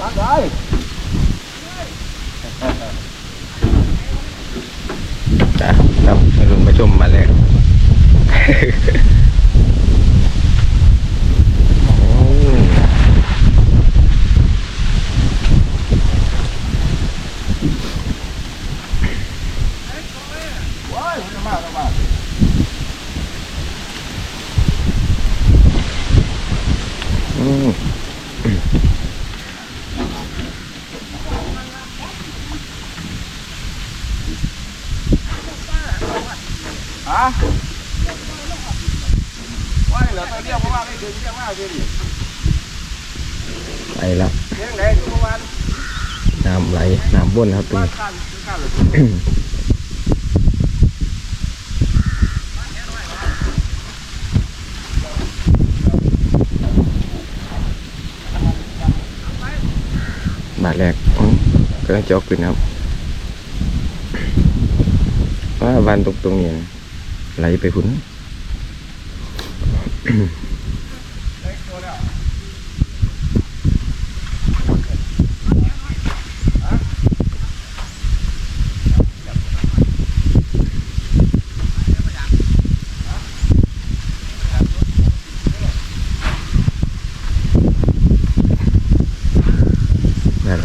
วางได้จ้ะครับมาลุงมาชมมาแล้วโอ้ ว้ายมันมาแล้วมา อืม ฮะว้ายเหลือตัวเดียวเพราะว่าไม่ ถึงเรียกมากเลยดิไปล้วเลี้ยงไหนทุกวันน้ำไหลน้ำวนครับตรงบ้านนี้ข้างข้างเลยบาทแรกอื้อก็ต้องจอกขึ้นครับว่าวันตรงตรงนี้ไหลไปหุ่น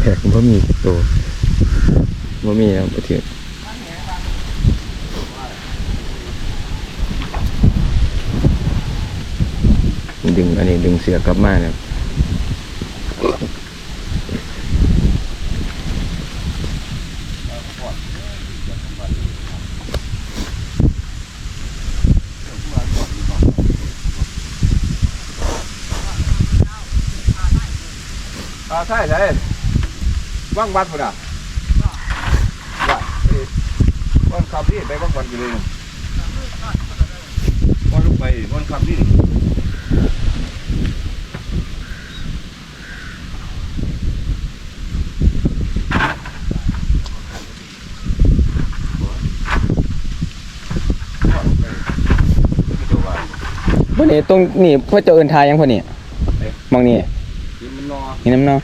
แรกมันมีตัวมันมีครับบ่ถึงดึงอันนี้ดึงเสือกลับมาเนี่ยอ่าใช่ใช่ ว่างวัดพุ่นอะว่าเอ้ยวันขับนี่ไปว่างวันอยู่เลยวันลูกไปวันขับนี่วันลูกไปไม่ตัวว่าพวกนี้ตรงนี่เพื่อจะเอินทายยังพวกนี้เอ๊ะมองนี่กินมันนอนี่น้ำเนาะ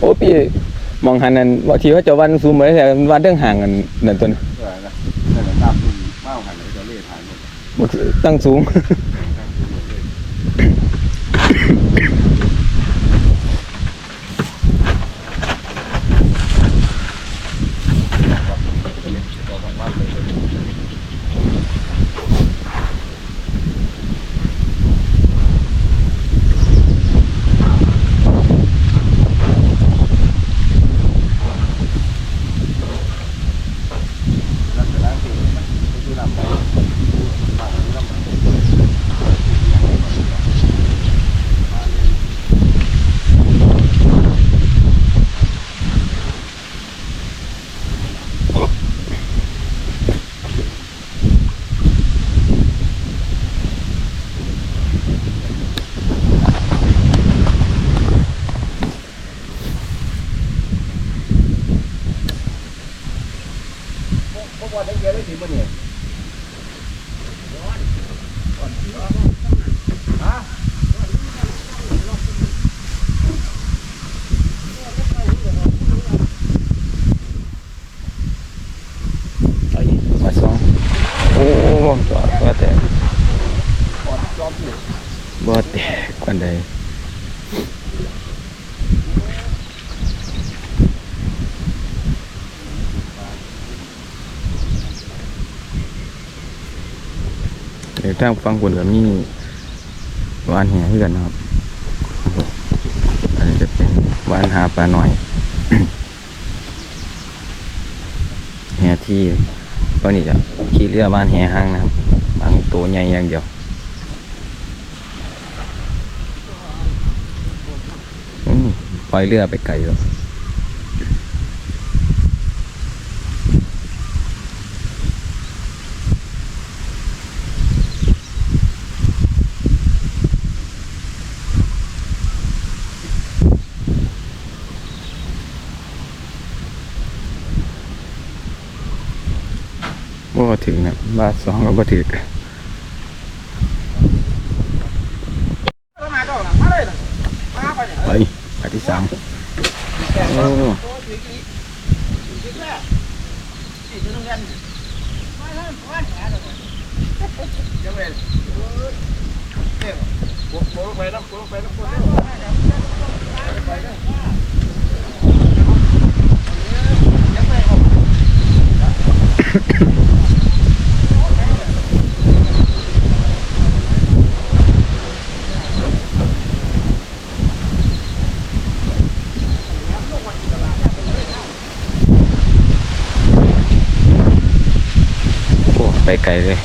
โอ้พี่ มองหันนั่นว่าที่ว่าจะวันซูมไว้แต่วันเรื่องห่างกันนั่นตัวนี้เออนะแต่ละน้ำคุณเมาหันเลยจะเล่ทานหมดบ่ตั้งสูง แล้วแต่ละสิ่งมันคือน้ำไปมาที่น้ำไป พว กวันได้เยอะได้ถึงมันเนี่ยฮะเอาอีกมาสองโอ้บ่บ่แตกก่อดบ่แตกกันใด ดี๋ยวทางฟังคนก็มีวานแห่คือกันนะครับ อันนี้จะเป็นวานหาปลาหน่อยแห่ที่ก็นี่จะขี่เรือบ้านแห่ห้างนะครับบางตัวใหญ่อย่างเดียวอืมปล่อยเรือไปไกลแล้ว บ่ถึงนะบาทสองก็บ่ถึงมาดอกมาเลยมาไปเนี่ยไปบาทที่สามโอ้ยังไงเนี่ยบวกบวกไปน้ำบวก ไปไกลเลย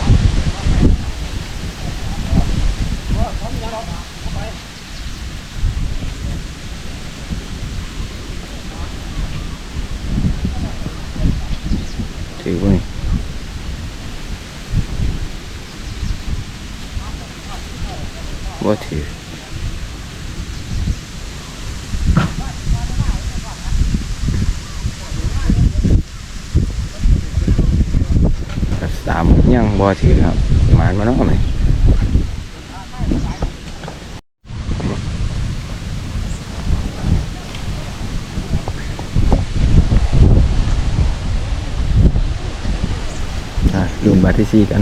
ถือว่าว่าถือ สามยังบ่ถือครับหมานมาเนาะไหมอะลุมบาทที่สี่กัน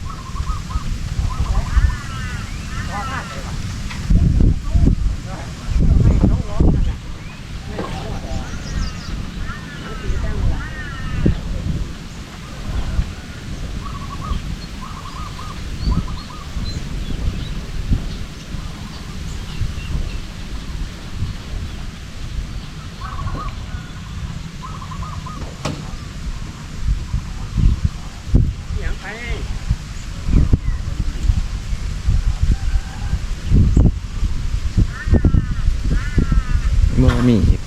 ยังไป บ่ มีอีก